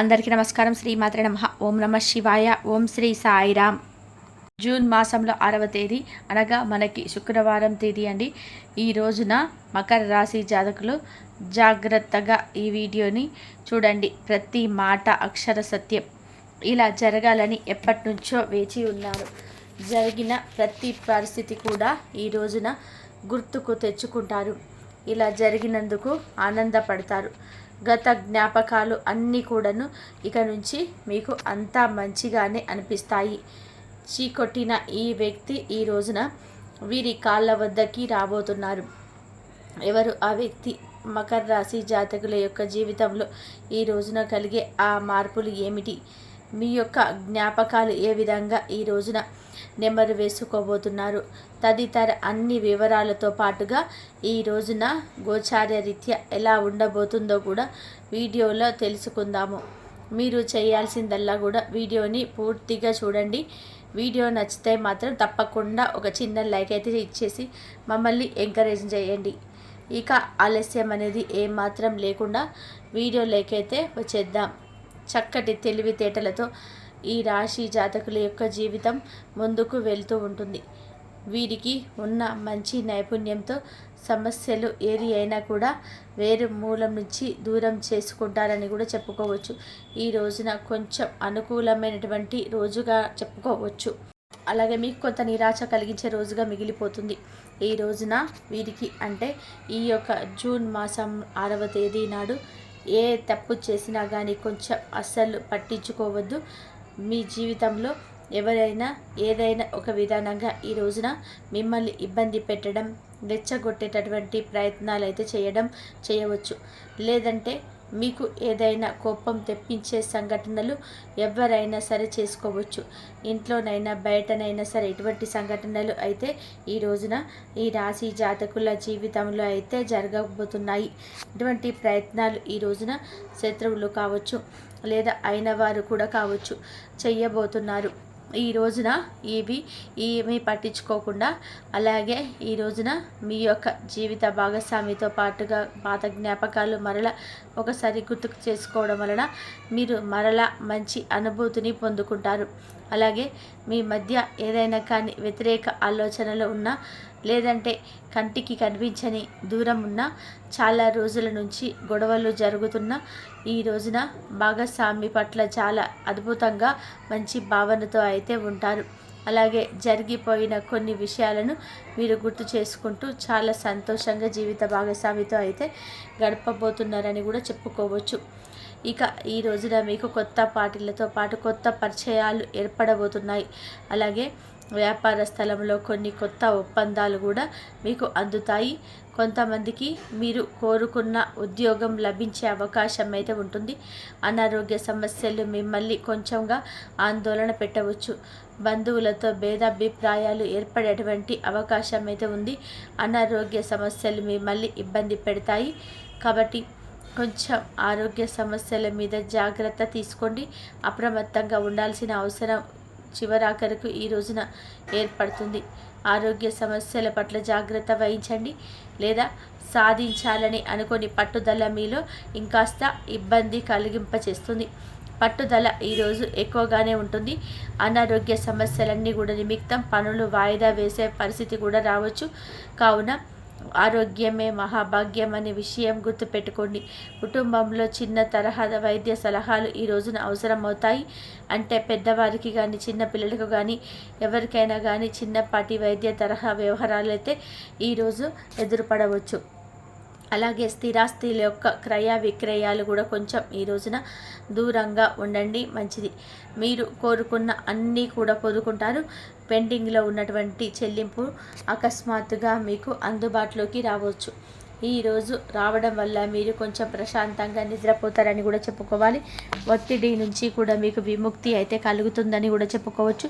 అందరికీ నమస్కారం. శ్రీ మాత్ర నమ. ఓం నమ శివాయ. ఓం శ్రీ సాయిరామ్. జూన్ మాసంలో ఆరవ తేదీ. అనగా మనకి శుక్రవారం తేదీ అండి. ఈ రోజున మకర రాశి జాతకులు జాగ్రత్తగా ఈ వీడియోని చూడండి. ప్రతి మాట అక్షర సత్యం. ఇలా జరగాలని ఎప్పటి నుంచో వేచి ఉన్నారు. జరిగిన ప్రతి పరిస్థితి కూడా ఈ రోజున గుర్తుకు తెచ్చుకుంటారు. ఇలా జరిగినందుకు ఆనందపడతారు. గత జ్ఞాపకాలు అన్నీ కూడాను ఇక నుంచి మీకు అంతా మంచిగానే అనిపిస్తాయి. చీకొట్టిన ఈ వ్యక్తి ఈ రోజున వీరి కాళ్ళ వద్దకి రాబోతున్నారు. ఎవరు? ఆ వ్యక్తి మకర రాశి జాతకుల యొక్క జీవితంలో ఈ రోజున కలిగే ఆ మార్పులు ఏమిటి? మీ యొక్క జ్ఞాపకాలు ఏ విధంగా ఈ రోజున నెమరు వేసుకోబోతున్నారు. తదితర అన్ని వివరాలతో పాటుగా ఈ రోజున గోచార్య రీత్యా ఎలా ఉండబోతుందో కూడా వీడియోలో తెలుసుకుందాము. మీరు చేయాల్సిందల్లా కూడా వీడియోని పూర్తిగా చూడండి. వీడియో నచ్చితే మాత్రం తప్పకుండా ఒక చిన్న లైక్ అయితే ఇచ్చేసి మమ్మల్ని ఎంకరేజ్ చేయండి. ఇక ఆలస్యం అనేది ఏమాత్రం లేకుండా వీడియో అయితే వచ్చేద్దాం. చక్కటి తెలివితేటలతో ఈ రాశి జాతకుల యొక్క జీవితం ముందుకు వెళ్తూ ఉంటుంది. వీరికి ఉన్న మంచి నైపుణ్యంతో సమస్యలు ఏది అయినా కూడా వేరు మూలం నుంచి దూరం చేసుకుంటారని కూడా చెప్పుకోవచ్చు. ఈ రోజున కొంచెం అనుకూలమైనటువంటి రోజుగా చెప్పుకోవచ్చు. అలాగే మీకు కొంత నిరాశ కలిగించే రోజుగా మిగిలిపోతుంది. ఈ రోజున వీరికి అంటే ఈ యొక్క జూన్ మాసం ఆరవ తేదీ నాడు ఏ తప్పు చేసినా కానీ కొంచెం అస్సలు పట్టించుకోవద్దు. మీ జీవితంలో ఎవరైనా ఏదైనా ఒక విధానంగా ఈ రోజున మిమ్మల్ని ఇబ్బంది పెట్టడం రెచ్చగొట్టేటటువంటి ప్రయత్నాలు అయితే చేయడం చేయవచ్చు. లేదంటే మీకు ఏదైనా కోపం తెప్పించే సంఘటనలు ఎవరైనా సరే చేసుకోవచ్చు. ఇంట్లోనైనా బయటనైనా సరే ఎటువంటి సంఘటనలు అయితే ఈ రోజున ఈ రాశి జాతకుల జీవితంలో అయితే జరగబోతున్నాయి. ఇటువంటి ప్రయత్నాలు ఈ రోజున శత్రువులు కావచ్చు లేదా అయిన వారు కూడా కావచ్చు చెయ్యబోతున్నారు ఈ రోజున ఇవి ఏమీ పట్టించుకోకుండా అలాగే ఈ రోజున మీ యొక్క జీవిత భాగస్వామితో పాటుగా పాత జ్ఞాపకాలు మరల ఒకసారి గుర్తుకు చేసుకోవడం వలన మీరు మరల మంచి అనుభూతిని పొందుకుంటారు. అలాగే మీ మధ్య ఏదైనా కానీ వ్యతిరేక ఆలోచనలు ఉన్నా లేదంటే కంటికి కనిపించని దూరం ఉన్న చాలా రోజుల నుంచి గొడవలు జరుగుతున్న ఈ రోజున భాగస్వామి పట్ల చాలా అద్భుతంగా మంచి భావనతో అయితే ఉంటారు. అలాగే జరిగిపోయిన కొన్ని విషయాలను మీరు గుర్తు చేసుకుంటూ చాలా సంతోషంగా జీవిత భాగస్వామితో అయితే గడపబోతున్నారని కూడా చెప్పుకోవచ్చు. ఇక ఈ రోజున మీకు కొత్త పార్టీలతో పాటు కొత్త పరిచయాలు ఏర్పడబోతున్నాయి. అలాగే వ్యాపార స్థలంలో కొన్ని కొత్త ఒప్పందాలు కూడా మీకు అందుతాయి. కొంతమందికి మీరు కోరుకున్న ఉద్యోగం లభించే అవకాశం అయితే ఉంటుంది. అనారోగ్య సమస్యలు మిమ్మల్ని కొంచెంగా ఆందోళన పెట్టవచ్చు. బంధువులతో భేదాభిప్రాయాలు ఏర్పడేటువంటి అవకాశం అయితే ఉంది. అనారోగ్య సమస్యలు మిమ్మల్ని ఇబ్బంది పెడతాయి. కాబట్టి కొంచెం ఆరోగ్య సమస్యల మీద జాగ్రత్త తీసుకోండి. అప్రమత్తంగా ఉండాల్సిన అవసరం చివరాఖరకు ఈ రోజున ఏర్పడుతుంది. ఆరోగ్య సమస్యల పట్ల జాగ్రత్త వహించండి. లేదా సాధించాలని అనుకొని పట్టుదల మీలో ఇంకాస్త ఇబ్బంది కలిగింపచేస్తుంది. పట్టుదల ఈరోజు ఎక్కువగానే ఉంటుంది. అనారోగ్య సమస్యలన్నీ కూడా నిమిత్తం పనులు వాయిదా వేసే పరిస్థితి కూడా రావచ్చు. కావున ఆరోగ్యమే మహాభాగ్యం అనే విషయం గుర్తుపెట్టుకోండి. కుటుంబంలో చిన్న తరహా వైద్య సలహాలు ఈ రోజున అవసరం అవుతాయి అంటే పెద్దవారికి కానీ చిన్న పిల్లలకు కానీ ఎవరికైనా కానీ చిన్నపాటి వైద్య తరహా వ్యవహారాలు అయితే ఈరోజు ఎదురుపడవచ్చు. అలాగే స్థిరాస్తుల యొక్క క్రయ విక్రయాలు కూడా కొంచెం ఈ రోజున దూరంగా ఉండండి మంచిది. మీరు కోరుకున్న అన్నీ కూడా పొందుకుంటారు. పెండింగ్లో ఉన్నటువంటి చెల్లింపు అకస్మాత్తుగా మీకు అందుబాటులోకి రావచ్చు. ఈరోజు రావడం వల్ల మీరు కొంచెం ప్రశాంతంగా నిద్రపోతారని కూడా చెప్పుకోవాలి. ఒత్తిడి నుంచి కూడా మీకు విముక్తి అయితే కలుగుతుందని కూడా చెప్పుకోవచ్చు.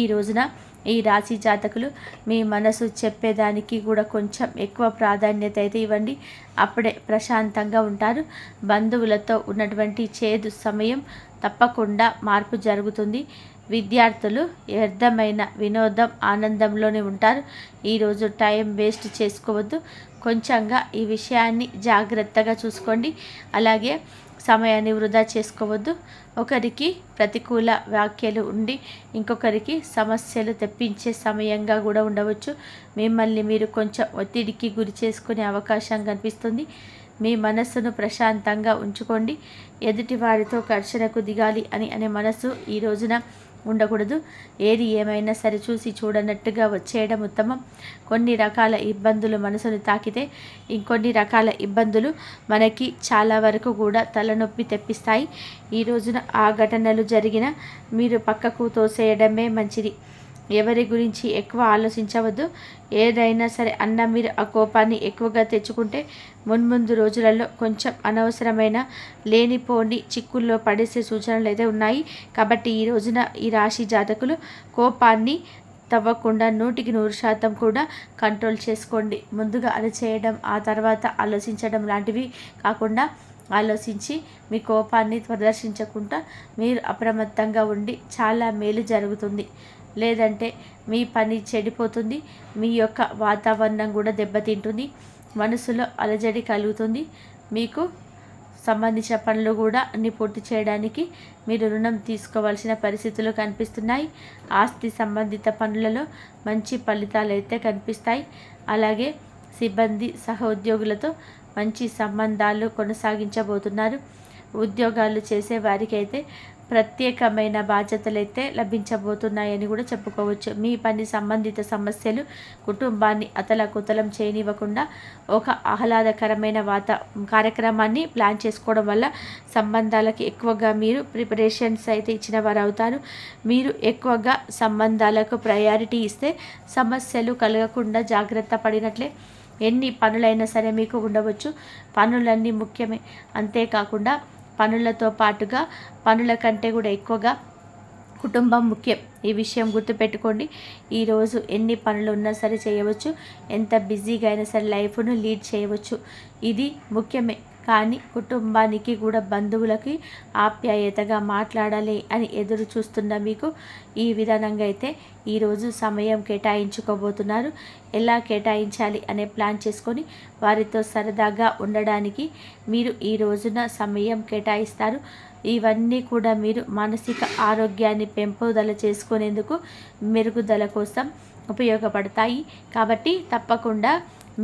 ఈ రోజున ఈ రాశి జాతకులు మీ మనసు చెప్పేదానికి కూడా కొంచెం ఎక్కువ ప్రాధాన్యత అయితే ఇవ్వండి. అప్పుడే ప్రశాంతంగా ఉంటారు. బంధువులతో ఉన్నటువంటి చేదు సమయం తప్పకుండా మార్పు జరుగుతుంది. విద్యార్థులు వ్యర్థమైన వినోదం ఆనందంలోనే ఉంటారు. ఈరోజు టైం వేస్ట్ చేసుకోవద్దు. కొంచెంగా ఈ విషయాన్ని జాగ్రత్తగా చూసుకోండి. అలాగే సమయాన్ని వృధా చేసుకోవద్దు. ఒకరికి ప్రతికూల వ్యాఖ్యలు ఉండి ఇంకొకరికి సమస్యలు తెప్పించే సమయంగా కూడా ఉండవచ్చు. మిమ్మల్ని మీరు కొంచెం ఒత్తిడికి గురి చేసుకునే అవకాశం కనిపిస్తుంది. మీ మనస్సును ప్రశాంతంగా ఉంచుకోండి. ఎదుటి వారితో ఘర్షణకు దిగాలి అని అనే మనసు ఈ రోజున ఉండకూడదు. ఏది ఏమైనా సరే చూసి చూడనట్టుగా వచ్చేయడం ఉత్తమం. కొన్ని రకాల ఇబ్బందులు మనసును తాకితే ఇంకొన్ని రకాల ఇబ్బందులు మనకి చాలా వరకు కూడా తలనొప్పి తెప్పిస్తాయి. ఈ రోజున ఆ ఘటనలు జరిగిన మీరు పక్కకు తోసేయడమే మంచిది. ఎవరి గురించి ఎక్కువ ఆలోచించవద్దు. ఏదైనా సరే అన్న మీరు ఆ కోపాన్ని ఎక్కువగా తెచ్చుకుంటే మున్ముందు రోజులలో కొంచెం అనవసరమైన లేనిపోని చిక్కుల్లో పడేసే సూచనలు అయితే ఉన్నాయి. కాబట్టి ఈ రోజున ఈ రాశి జాతకులు కోపాన్ని తవ్వకుండా నూటికి నూరు శాతం కూడా కంట్రోల్ చేసుకోండి. ముందుగా అలచేయడం ఆ తర్వాత ఆలోచించడం లాంటివి కాకుండా ఆలోచించి మీ కోపాన్ని ప్రదర్శించకుండా మీరు అప్రమత్తంగా ఉండి చాలా మేలు జరుగుతుంది. లేదంటే మీ పని చెడిపోతుంది మీ యొక్క వాతావరణం కూడా దెబ్బతింటుంది మనసులో అలజడి కలుగుతుంది. మీకు సంబంధించిన పనులు కూడా అన్ని పూర్తి చేయడానికి మీరు రుణం తీసుకోవాల్సిన పరిస్థితులు కనిపిస్తున్నాయి. ఆస్తి సంబంధిత పనులలో మంచి ఫలితాలు అయితే కనిపిస్తాయి. అలాగే సిబ్బంది సహోద్యోగులతో మంచి సంబంధాలు కొనసాగించబోతున్నారు. ఉద్యోగాలు చేసే వారికైతే ప్రత్యేకమైన బాధ్యతలు అయితే లభించబోతున్నాయని కూడా చెప్పుకోవచ్చు. మీ పని సంబంధిత సమస్యలు కుటుంబాన్ని అతలకుతలం చేయనివ్వకుండా ఒక ఆహ్లాదకరమైన వాత కార్యక్రమాన్ని ప్లాన్ చేసుకోవడం వల్ల సంబంధాలకి ఎక్కువగా మీరు ప్రిపరేషన్స్ అయితే ఇచ్చిన వారు అవుతారు మీరు ఎక్కువగా సంబంధాలకు ప్రయారిటీ ఇస్తే సమస్యలు కలగకుండా జాగ్రత్త పడినట్లే. ఎన్ని పనులైనా సరే మీకు ఉండవచ్చు. పనులన్నీ ముఖ్యమే. అంతేకాకుండా పనులతో పాటుగా పనుల కంటే కూడా ఎక్కువగా కుటుంబం ముఖ్యం. ఈ విషయం గుర్తుపెట్టుకోండి. ఈరోజు ఎన్ని పనులు ఉన్నా సరే చేయవచ్చు. ఎంత బిజీగా అయినా సరే లైఫ్ను లీడ్ చేయవచ్చు. ఇది ముఖ్యమే. కానీ కుటుంబానికి కూడా బంధువులకి ఆప్యాయతగా మాట్లాడాలి అని ఎదురు చూస్తున్న మీకు ఈ విధానంగా అయితే ఈరోజు సమయం కేటాయించుకోబోతున్నారు. ఎలా కేటాయించాలి అనే ప్లాన్ చేసుకొని వారితో సరదాగా ఉండడానికి మీరు ఈ రోజున సమయం కేటాయిస్తారు. ఇవన్నీ కూడా మీరు మానసిక ఆరోగ్యాన్ని పెంపుదల చేసుకునేందుకు మెరుగుదల కోసం ఉపయోగపడతాయి. కాబట్టి తప్పకుండా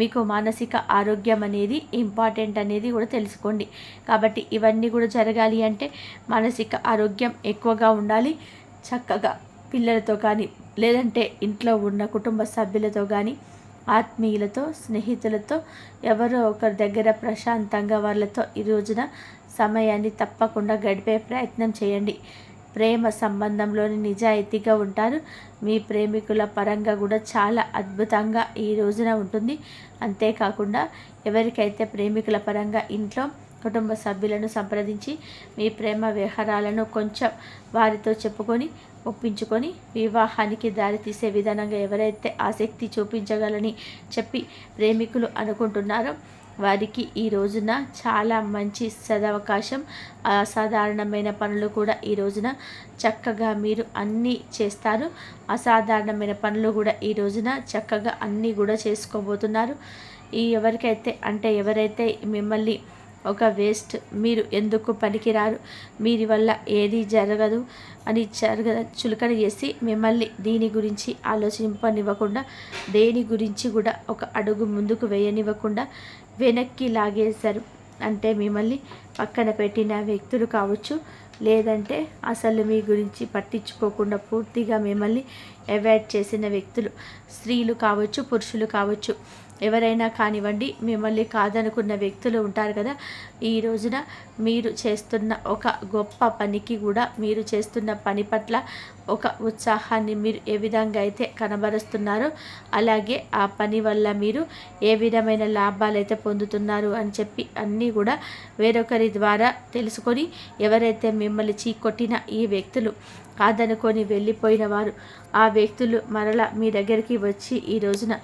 మీకు మానసిక ఆరోగ్యం అనేది ఇంపార్టెంట్ అనేది కూడా తెలుసుకోండి. కాబట్టి ఇవన్నీ కూడా జరగాలి అంటే మానసిక ఆరోగ్యం ఎక్కువగా ఉండాలి. చక్కగా పిల్లలతో కానీ లేదంటే ఇంట్లో ఉన్న కుటుంబ సభ్యులతో కానీ ఆత్మీయులతో స్నేహితులతో ఎవరో ఒకరి దగ్గర ప్రశాంతంగా వాళ్ళతో ఈ రోజున సమయాన్ని తప్పకుండా గడిపే ప్రయత్నం చేయండి. ప్రేమ సంబంధంలోని నిజాయితీగా ఉంటారు. మీ ప్రేమికుల పరంగా కూడా చాలా అద్భుతంగా ఈ రోజున ఉంటుంది. అంతేకాకుండా ఎవరికైతే ప్రేమికుల పరంగా ఇంట్లో కుటుంబ సభ్యులను సంప్రదించి మీ ప్రేమ వ్యవహారాలను కొంచెం వారితో చెప్పుకొని ఒప్పించుకొని వివాహానికి దారితీసే విధానంగా ఎవరైతే ఆసక్తి చూపించగలని చెప్పి ప్రేమికులు అనుకుంటున్నారో వారికి ఈ రోజున చాలా మంచి సదవకాశం అసాధారణమైన పనులు కూడా ఈ రోజున చక్కగా మీరు అన్నీ చేస్తారు. అసాధారణమైన పనులు కూడా ఈ రోజున చక్కగా అన్నీ కూడా చేసుకోబోతున్నారు. ఈ ఎవరికైతే అంటే ఎవరైతే మిమ్మల్ని ఒక వేస్ట్ మీరు ఎందుకు పనికిరారు మీరి వల్ల ఏది జరగదు అని జరగ చులకన చేసి మిమ్మల్ని దీని గురించి ఆలోచింపనివ్వకుండా దేని గురించి కూడా ఒక అడుగు ముందుకు వేయనివ్వకుండా వెనక్కి లాగేశారు. అంటే మిమ్మల్ని పక్కన పెట్టిన వ్యక్తులు కావచ్చు లేదంటే అసలు మీ గురించి పట్టించుకోకుండా పూర్తిగా మిమ్మల్ని అవాయిడ్ చేసిన వ్యక్తులు స్త్రీలు కావచ్చు పురుషులు కావచ్చు. ఎవరైనా కానివ్వండి మిమ్మల్ని కాదనుకున్న వ్యక్తులు ఉంటారు కదా. ఈ రోజున మీరు చేస్తున్న ఒక గొప్ప పనికి కూడా మీరు చేస్తున్న పని పట్ల ఒక ఉత్సాహాన్ని మీరు ఏ విధంగా అయితే కనబరుస్తున్నారో అలాగే ఆ పని వల్ల మీరు ఏ విధమైన లాభాలు అయితే పొందుతున్నారు అని చెప్పి అన్నీ కూడా వేరొకరి ద్వారా తెలుసుకొని ఎవరైతే మిమ్మల్ని చీకొట్టిన ఈ వ్యక్తులు కాదనుకొని వెళ్ళిపోయిన వారు ఆ వ్యక్తులు మరలా మీ దగ్గరికి వచ్చి ఈ రోజున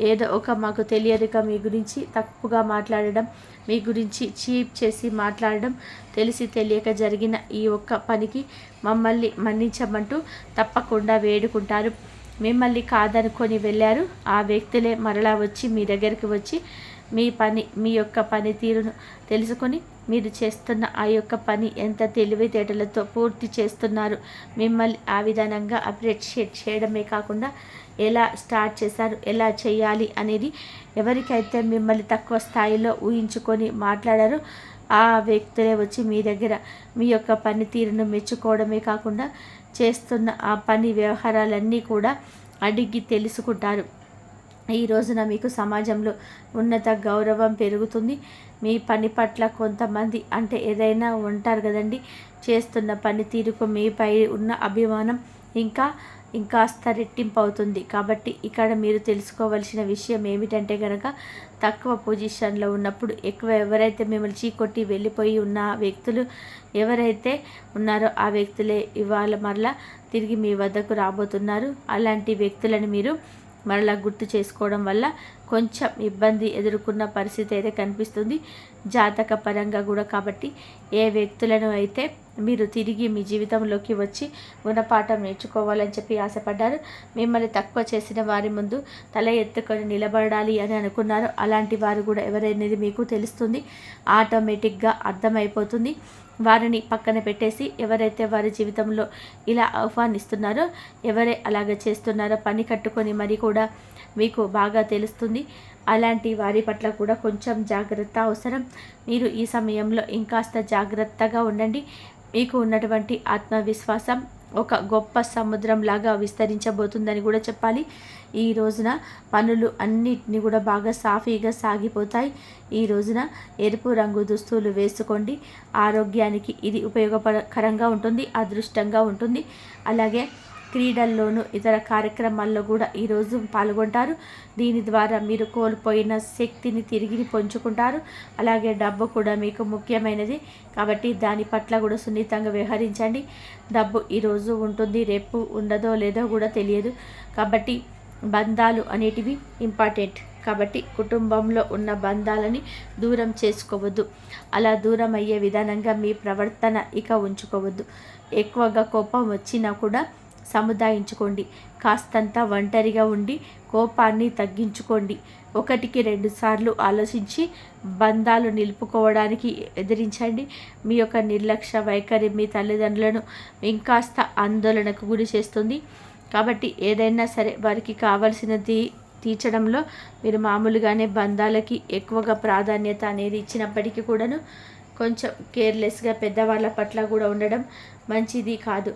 ఏదో ఒక మాకు తెలియదుగా మీ గురించి. తప్పుగా మాట్లాడడం మీ గురించి చీప్ చేసి మాట్లాడడం తెలిసి తెలియక జరిగిన ఈ ఒక్క పనికి మమ్మల్ని మన్నించమంటూ తప్పకుండా వేడుకుంటారు. మిమ్మల్ని కాదనుకొని వెళ్ళారు. ఆ వ్యక్తులే మరలా వచ్చి మీ దగ్గరికి వచ్చి మీ పని మీ యొక్క పనితీరును తెలుసుకొని మీరు చేస్తున్న ఆ యొక్క పని ఎంత తెలివితేటలతో పూర్తి చేస్తున్నారు. మిమ్మల్ని ఆ విధానంగా అప్రిషియేట్ చేయడమే కాకుండా ఎలా స్టార్ట్ చేశారు ఎలా చేయాలి అనేది ఎవరికైతే మిమ్మల్ని తక్కువ స్థాయిలో ఊహించుకొని మాట్లాడారో ఆ వ్యక్తులే వచ్చి మీ దగ్గర మీ యొక్క పనితీరును మెచ్చుకోవడమే కాకుండా చేస్తున్న ఆ పని వ్యవహారాలన్నీ కూడా అడిగి తెలుసుకుంటారు. ఈ రోజున మీకు సమాజంలో ఉన్నత గౌరవం పెరుగుతుంది. మీ పని పట్ల కొంతమంది అంటే ఏదైనా ఉంటారు కదండి చేస్తున్న పనితీరుకు మీపై ఉన్న అభిమానం ఇంకా ఇంకాస్త రెట్టింపు అవుతుంది కాబట్టి ఇక్కడ మీరు తెలుసుకోవలసిన విషయం ఏమిటంటే కనుక తక్కువ పొజిషన్లో ఉన్నప్పుడు ఎక్కువ ఎవరైతే మిమ్మల్ని చీకొట్టి వెళ్ళిపోయి ఉన్న వ్యక్తులు ఎవరైతే ఉన్నారో ఆ వ్యక్తులే ఇవాళ మరలా తిరిగి మీ వద్దకు రాబోతున్నారు. అలాంటి వ్యక్తులను మీరు మరలా గుర్తు చేసుకోవడం వల్ల కొంచెం ఇబ్బంది ఎదుర్కొన్న పరిస్థితి అయితే కనిపిస్తుంది. జాతక పరంగా కూడా కాబట్టి ఏ వ్యక్తులను అయితే మీరు తిరిగి మీ జీవితంలోకి వచ్చి గుణపాఠం నేర్చుకోవాలని చెప్పి ఆశపడ్డారు మిమ్మల్ని తక్కువ చేసిన వారి ముందు తల ఎత్తుకొని నిలబడాలి అని అనుకున్నారు. అలాంటి వారు కూడా ఎవరైనది మీకు తెలుస్తుంది. ఆటోమేటిక్గా అర్థమైపోతుంది. వారిని పక్కన పెట్టేసి ఎవరైతే వారి జీవితంలో ఇలా ఆహ్వానిస్తున్నారో ఎవరే అలాగ చేస్తున్నారో పని కట్టుకొని మరి కూడా మీకు బాగా తెలుస్తుంది. అలాంటి వారి పట్ల కూడా కొంచెం జాగ్రత్త అవసరం. మీరు ఈ సమయంలో ఇంకాస్త జాగ్రత్తగా ఉండండి. మీకు ఉన్నటువంటి ఆత్మవిశ్వాసం ఒక గొప్ప సముద్రంలాగా విస్తరించబోతుందని కూడా చెప్పాలి. ఈ రోజున పనులు అన్నిటిని కూడా బాగా సాఫీగా సాగిపోతాయి. ఈ రోజున ఎరుపు రంగు దుస్తులు వేసుకోండి. ఆరోగ్యానికి ఇది ఉపయోగకరంగా ఉంటుంది అదృష్టంగా ఉంటుంది. అలాగే క్రీడల్లోనూ ఇతర కార్యక్రమాల్లో కూడా ఈరోజు పాల్గొంటారు. దీని ద్వారా మీరు కోల్పోయిన శక్తిని తిరిగి పొంచుకుంటారు. అలాగే డబ్బు కూడా మీకు ముఖ్యమైనది. కాబట్టి దాని పట్ల కూడా సున్నితంగా వ్యవహరించండి. డబ్బు ఈరోజు ఉంటుంది రేపు ఉండదో లేదో కూడా తెలియదు. కాబట్టి బంధాలు అనేటివి ఇంపార్టెంట్. కాబట్టి కుటుంబంలో ఉన్న బంధాలని దూరం చేసుకోవద్దు. అలా దూరం అయ్యే విధానంగా మీ ప్రవర్తన ఇక ఉంచుకోవద్దు. ఎక్కువగా కోపం వచ్చినా కూడా సముదాయించుకోండి. కాస్తంత ఒంటరిగా ఉండి కోపాన్ని తగ్గించుకోండి. ఒకటికి రెండు సార్లు ఆలోచించి బంధాలు నిలుపుకోవడానికి ఎదిరించండి. మీ యొక్క నిర్లక్ష్య వైఖరి మీ తల్లిదండ్రులను ఇంకాస్త ఆందోళనకు గురి చేస్తుంది. కాబట్టి ఏదైనా సరే వారికి కావలసినది తీర్చడంలో మీరు మామూలుగానే బంధాలకి ఎక్కువగా ప్రాధాన్యత అనేది ఇచ్చినప్పటికీ కూడాను కొంచెం కేర్లెస్గా పెద్దవాళ్ళ పట్ల కూడా ఉండడం మంచిది కాదు.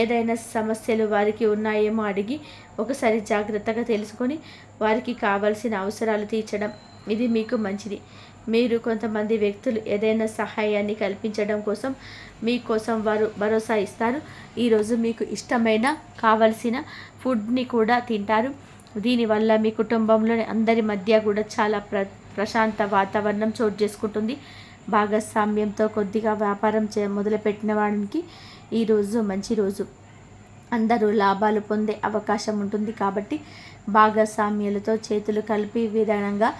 ఏదైనా సమస్యలు వారికి ఉన్నాయేమో అడిగి ఒకసారి జాగ్రత్తగా తెలుసుకొని వారికి కావాల్సిన అవసరాలు తీర్చడం ఇది మీకు మంచిది. మీరు కొంతమంది వ్యక్తులు ఏదైనా సహాయాన్ని కల్పించడం కోసం మీకోసం వారు భరోసా ఇస్తారు. ఈరోజు మీకు ఇష్టమైన కావలసిన ఫుడ్ని కూడా తింటారు. దీనివల్ల మీ కుటుంబంలోని అందరి మధ్య కూడా చాలా ప్ర ప్రశాంత వాతావరణం చోటు చేసుకుంటుంది. భాగస్వామ్యంతో కొద్దిగా వ్యాపారం చే మొదలుపెట్టిన వాడికి ఈరోజు మంచి రోజు. అందరూ లాభాలు పొందే అవకాశం ఉంటుంది కాబట్టి భాగస్వామ్యాలతో చేతులు కలిపి విధానంగా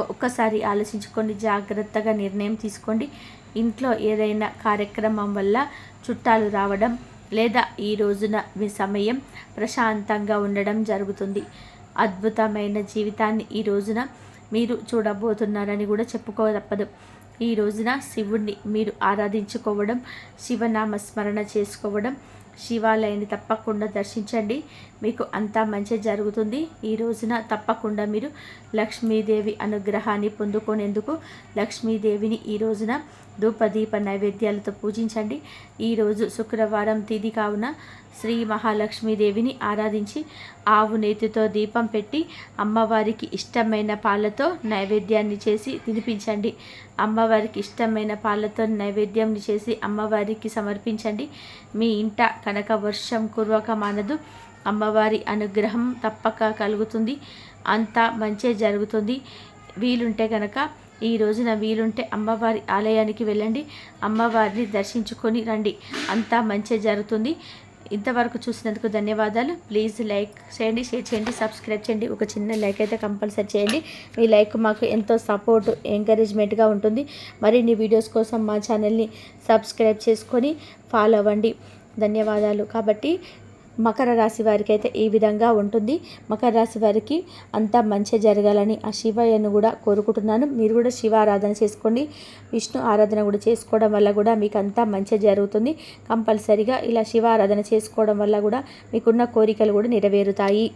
ఒక్కసారి ఆలోచించుకోండి జాగ్రత్తగా నిర్ణయం తీసుకోండి. ఇంట్లో ఏదైనా కార్యక్రమం వల్ల చుట్టాలు రావడం లేదా ఈ రోజున మీ సమయం ప్రశాంతంగా ఉండడం జరుగుతుంది. అద్భుతమైన జీవితాన్ని ఈ రోజున మీరు చూడబోతున్నారని కూడా చెప్పుకో తప్పదు ఈ రోజున శివుణ్ణి మీరు ఆరాధించుకోవడం శివనామ స్మరణ చేసుకోవడం శివాలయాన్ని తప్పకుండా దర్శించండి. మీకు అంతా మంచి జరుగుతుంది. ఈ రోజున తప్పకుండా మీరు లక్ష్మీదేవి అనుగ్రహాన్ని పొందుకునేందుకు లక్ష్మీదేవిని ఈ రోజున ధూపదీప నైవేద్యాలతో పూజించండి. ఈరోజు శుక్రవారం తిది కావున శ్రీ మహాలక్ష్మీదేవిని ఆరాధించి ఆవు నేతితో దీపం పెట్టి అమ్మవారికి ఇష్టమైన పాలతో నైవేద్యాన్ని చేసి తినిపించండి. అమ్మవారికి ఇష్టమైన పాలతో నైవేద్యం చేసి అమ్మవారికి సమర్పించండి. మీ ఇంట కనుక వర్షం కుర్వక మానదు అమ్మవారి అనుగ్రహం తప్పక కలుగుతుంది. అంతా మంచి జరుగుతుంది. వీలుంటే కనుక ఈ రోజున వీలుంటే అమ్మవారి ఆలయానికి వెళ్ళండి. అమ్మవారిని దర్శించుకొని రండి. అంతా మంచి జరుగుతుంది. ఇంతవరకు చూసినందుకు ధన్యవాదాలు. ప్లీజ్ లైక్ చేయండి షేర్ చేయండి సబ్స్క్రైబ్ చేయండి. ఒక చిన్న లైక్ అయితే కంపల్సరీ చేయండి. మీ లైక్ మాకు ఎంతో సపోర్ట్ ఎంకరేజ్మెంట్గా ఉంటుంది. మరిన్ని వీడియోస్ కోసం మా ఛానల్ని సబ్స్క్రైబ్ చేసుకొని ఫాలో అవ్వండి. ధన్యవాదాలు. కాబట్టి మకర రాశి వారికి అయితే ఈ విధంగా ఉంటుంది. మకర రాశి వారికి అంతా మంచి జరగాలని ఆ శివయ్యను కూడా కోరుకుంటున్నాను. మీరు కూడా శివ ఆరాధన చేసుకోండి. విష్ణు ఆరాధన కూడా చేసుకోవడం వల్ల కూడా మీకు అంతా మంచి జరుగుతుంది. కంపల్సరిగా ఇలా శివ ఆరాధన చేసుకోవడం వల్ల కూడా మీకున్న కోరికలు కూడా నెరవేరుతాయి.